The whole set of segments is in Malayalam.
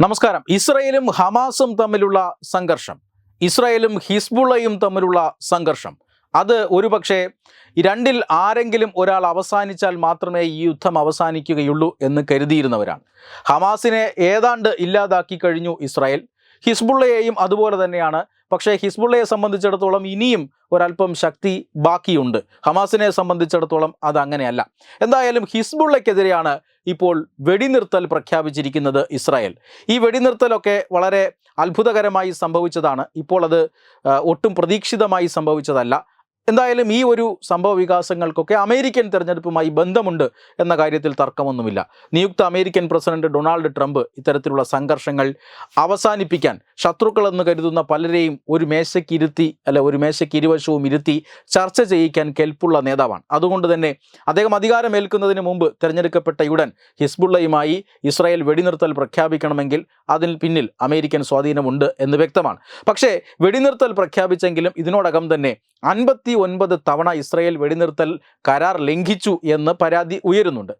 നമസ്കാരം. ഇസ്രയേലും ഹമാസും തമ്മിലുള്ള സംഘർഷം. ഇസ്രയേലും ഹിസ്ബുള്ളയും തമ്മിലുള്ള സംഘർഷം. അത് ഒരുപക്ഷെ രണ്ടിൽ ആരെങ്കിലും ഒരാൾ അവസാനിച്ചാൽ മാത്രമേ ഈ യുദ്ധം അവസാനിക്കുകയുള്ളൂ എന്ന് കരുതിയിരുന്നവരാണ്. ഹമാസിനെ ഏതാണ്ട് ഇല്ലാതാക്കി കഴിഞ്ഞു ഇസ്രായേൽ. ഹിസ്ബുള്ളയെയും അതുപോലെ തന്നെയാണ് പക്ഷേ ഹിസ്ബുള്ളയെ സംബന്ധിച്ചിടത്തോളം ഇനിയും ഒരല്പം ശക്തി ബാക്കിയുണ്ട്. ഹമാസിനെ സംബന്ധിച്ചിടത്തോളം അത് അങ്ങനെയല്ല എന്തായാലും ഹിസ്ബുള്ളയ്ക്കെതിരെയാണ് ഇപ്പോൾ വെടിനിർത്തൽ പ്രഖ്യാപിച്ചിരിക്കുന്നത് ഇസ്രായേൽ. ഈ വെടിനിർത്തലൊക്കെ വളരെ അത്ഭുതകരമായി സംഭവിച്ചതാണ്. ഇപ്പോൾ അത് ഒട്ടും പ്രതീക്ഷിതമായി സംഭവിച്ചതല്ല. എന്തായാലും ഈ ഒരു സംഭവ വികാസങ്ങൾക്കൊക്കെ അമേരിക്കൻ തെരഞ്ഞെടുപ്പുമായി ബന്ധമുണ്ട് എന്ന കാര്യത്തിൽ തർക്കമൊന്നുമില്ല. നിയുക്ത അമേരിക്കൻ പ്രസിഡന്റ് ഡൊണാൾഡ് ട്രംപ് ഇത്തരത്തിലുള്ള സംഘർഷങ്ങൾ അവസാനിപ്പിക്കാൻ ശത്രുക്കളെന്ന് കരുതുന്ന പലരെയും ഒരു മേശയ്ക്ക് ഇരുത്തി അല്ല ഒരു മേശയ്ക്ക് ഇരുവശവും ഇരുത്തി ചർച്ച ചെയ്യിക്കാൻ കെൽപ്പുള്ള നേതാവാണ്. അതുകൊണ്ട് തന്നെ അദ്ദേഹം അധികാരമേൽക്കുന്നതിന് മുമ്പ് തിരഞ്ഞെടുക്കപ്പെട്ട ഉടൻ ഹിസ്ബുള്ളയുമായി ഇസ്രായേൽ വെടിനിർത്തൽ പ്രഖ്യാപിക്കണമെങ്കിൽ അതിന് പിന്നിൽ അമേരിക്കൻ സ്വാധീനമുണ്ട് എന്ന് വ്യക്തമാണ്. പക്ഷേ വെടിനിർത്തൽ പ്രഖ്യാപിച്ചെങ്കിലും ഇതിനോടകം തന്നെ അൻപത്തി ഒൻപത് തവണ ഇസ്രായേൽ വെടിനിർത്തൽ കരാർ ലംഘിച്ചു എന്ന് പരാതി ഉയരുന്നുണ്ട്.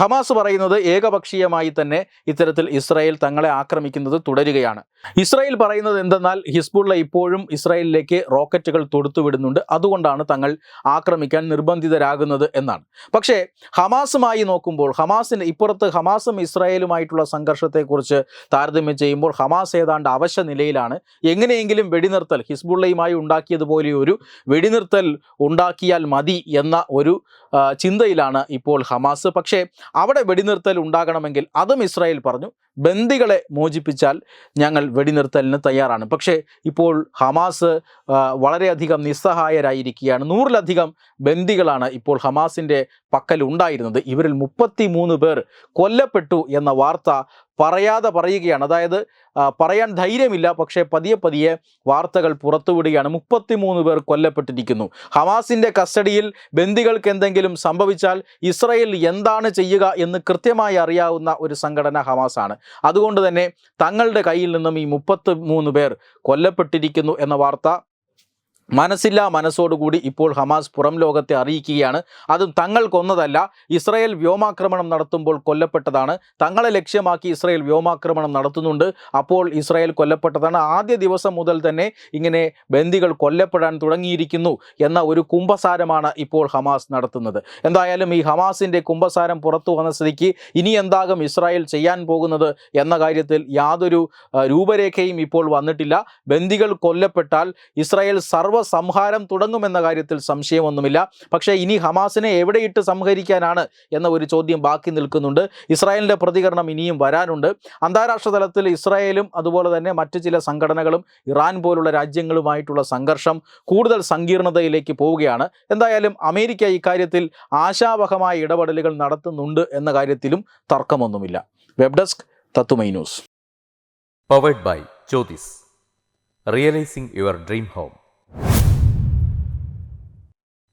ഹമാസ് പറയുന്നത് ഏകപക്ഷീയമായി തന്നെ ഇത്തരത്തിൽ ഇസ്രായേൽ തങ്ങളെ ആക്രമിക്കുന്നത് തുടരുകയാണ്. ഇസ്രായേൽ പറയുന്നത് എന്തെന്നാൽ ഹിസ്ബുള്ള ഇപ്പോഴും ഇസ്രായേലിലേക്ക് റോക്കറ്റുകൾ തൊടുത്തുവിടുന്നുണ്ട്. അതുകൊണ്ടാണ് തങ്ങൾ ആക്രമിക്കാൻ നിർബന്ധിതരാകുന്നത് എന്നാണ്. പക്ഷേ ഹമാസുമായി നോക്കുമ്പോൾ ഹമാസിന് ഇപ്പുറത്ത് ഹമാസും ഇസ്രായേലുമായിട്ടുള്ള സംഘർഷത്തെക്കുറിച്ച് താരതമ്യം ചെയ്യുമ്പോൾ ഹമാസ് ഏതാണ്ട് അവശ നിലയിലാണ് എങ്ങനെയെങ്കിലും വെടിനിർത്തൽ ഹിസ്ബുള്ളയുമായി ഉണ്ടാക്കിയതുപോലെ ഒരു വെടിനിർത്തൽ ഉണ്ടാക്കിയാൽ മതി എന്ന ഒരു ചിന്തയിലാണ് ഇപ്പോൾ ഹമാസ്. പക്ഷേ അവിടെ വെടിനിർത്തൽ ഉണ്ടാകണമെങ്കിൽ അതും ഇസ്രായേൽ പറഞ്ഞു. ബന്ദികളെ മോചിപ്പിച്ചാൽ ഞങ്ങൾ വെടിനിർത്തലിന് തയ്യാറാണ്. പക്ഷേ ഇപ്പോൾ ഹമാസ് വളരെയധികം നിസ്സഹായരായിരിക്കുകയാണ്. നൂറിലധികം ബന്ദികളാണ് ഇപ്പോൾ ഹമാസിന്റെ പക്കൽ ഉണ്ടായിരുന്നത് ഇവരിൽ മുപ്പത്തി മൂന്ന് പേർ കൊല്ലപ്പെട്ടു എന്ന വാർത്ത പറയാതെ പറയുകയാണ്. അതായത് പറയാൻ ധൈര്യമില്ല പക്ഷേ പതിയെ പതിയെ വാർത്തകൾ പുറത്തുവിടുകയാണ്. മുപ്പത്തിമൂന്ന് പേർ കൊല്ലപ്പെട്ടിരിക്കുന്നു. ഹമാസിന്റെ കസ്റ്റഡിയിൽ ബന്ദികൾക്ക് എന്തെങ്കിലും സംഭവിച്ചാൽ ഇസ്രയേൽ എന്താണ് ചെയ്യുക എന്ന് കൃത്യമായി അറിയാവുന്ന ഒരു സംഘടന ഹമാസാണ്. അതുകൊണ്ട് തന്നെ തങ്ങളുടെ കയ്യിൽ നിന്നും ഈ മുപ്പത്തി പേർ കൊല്ലപ്പെട്ടിരിക്കുന്നു എന്ന വാർത്ത മനസ്സില്ലാ മനസ്സോടുകൂടി ഇപ്പോൾ ഹമാസ് പുറം ലോകത്തെ അറിയിക്കുകയാണ്. അതും തങ്ങൾ കൊന്നതല്ല ഇസ്രായേൽ വ്യോമാക്രമണം നടത്തുമ്പോൾ കൊല്ലപ്പെട്ടതാണ്. തങ്ങളെ ലക്ഷ്യമാക്കി ഇസ്രായേൽ വ്യോമാക്രമണം നടത്തുന്നുണ്ട്. അപ്പോൾ ഇസ്രായേൽ കൊല്ലപ്പെട്ടതാണ്. ആദ്യ ദിവസം മുതൽ തന്നെ ഇങ്ങനെ ബന്ദികൾ കൊല്ലപ്പെടാൻ തുടങ്ങിയിരിക്കുന്നു എന്ന ഒരു കുംഭസാരമാണ് ഇപ്പോൾ ഹമാസ് നടത്തുന്നത്. എന്തായാലും ഈ ഹമാസിന്റെ കുംഭസാരം പുറത്തു വന്ന സ്ഥിതിക്ക് ഇനി എന്താകും ഇസ്രായേൽ ചെയ്യാൻ പോകുന്നത് എന്ന കാര്യത്തിൽ യാതൊരു രൂപരേഖയും ഇപ്പോൾ വന്നിട്ടില്ല. ബന്ദികൾ കൊല്ലപ്പെട്ടാൽ ഇസ്രായേൽ സർവസംഹാരം തുടങ്ങുമെന്ന കാര്യത്തിൽ സംശയമൊന്നുമില്ല. പക്ഷേ ഇനി ഹമാസിനെ എവിടെയിട്ട് സംഹരിക്കാനാണ് എന്ന ഒരു ചോദ്യം ബാക്കി നിൽക്കുന്നുണ്ട്. ഇസ്രായേലിന്റെ പ്രതികരണം ഇനിയും വരാനുണ്ട്. അന്താരാഷ്ട്ര തലത്തിൽ ഇസ്രായേലും അതുപോലെ തന്നെ മറ്റ് ചില സംഘടനകളും ഇറാൻ പോലുള്ള രാജ്യങ്ങളുമായിട്ടുള്ള സംഘർഷം കൂടുതൽ സങ്കീർണതയിലേക്ക് പോവുകയാണ്. എന്തായാലും അമേരിക്ക ഇക്കാര്യത്തിൽ ആശാവഹമായ ഇടപെടലുകൾ നടത്തുന്നുണ്ട് എന്ന കാര്യത്തിലും തർക്കമൊന്നുമില്ല. വെബ് ഡെസ്ക് തത്തുമൈ news. Powered by Jyothis realising your dream home